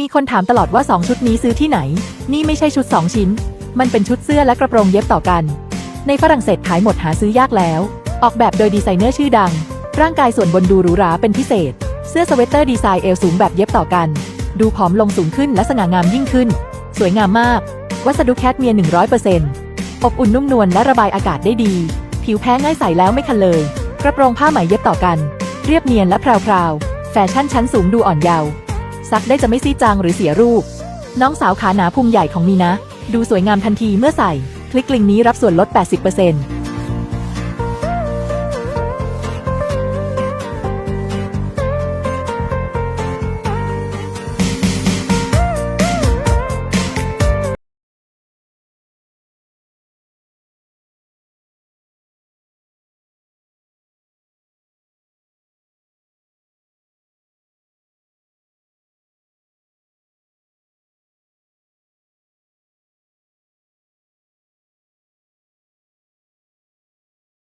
มีคนถามตลอดว่า 2 ชุดนี้ซื้อที่ไหน นี่ไม่ใช่ชุด 2 ชิ้น มันเป็นชุดเสื้อและกระโปรงเย็บต่อกัน ในฝรั่งเศสขายหมดหาซื้อยากแล้ว ออกแบบโดยดีไซเนอร์ชื่อดัง ร่างกายส่วนบนดูหรูหราเป็นพิเศษ เสื้อสเวตเตอร์ดีไซน์เอวสูงแบบเย็บต่อกัน ดูผอมลงสูงขึ้นและสง่างามยิ่งขึ้น สวยงามมาก วัสดุแคดเมียร์100%อบอุ่นนุ่มนวลและระบายอากาศได้ดี ผิวแพ้ง่ายใสแล้วไม่คันเลย กระโปรงผ้าไหมเย็บต่อกัน เรียบเนียนและแพรวๆแฟชั่นชั้นสูงดูอ่อนเยาว์ ซักได้จะไม่ซีดจางหรือเสียรูป น้องสาวขาหนาพุงใหญ่ของมีนะ ดูสวยงามทันทีเมื่อใส่ คลิกลิงก์นี้รับส่วนลด 80%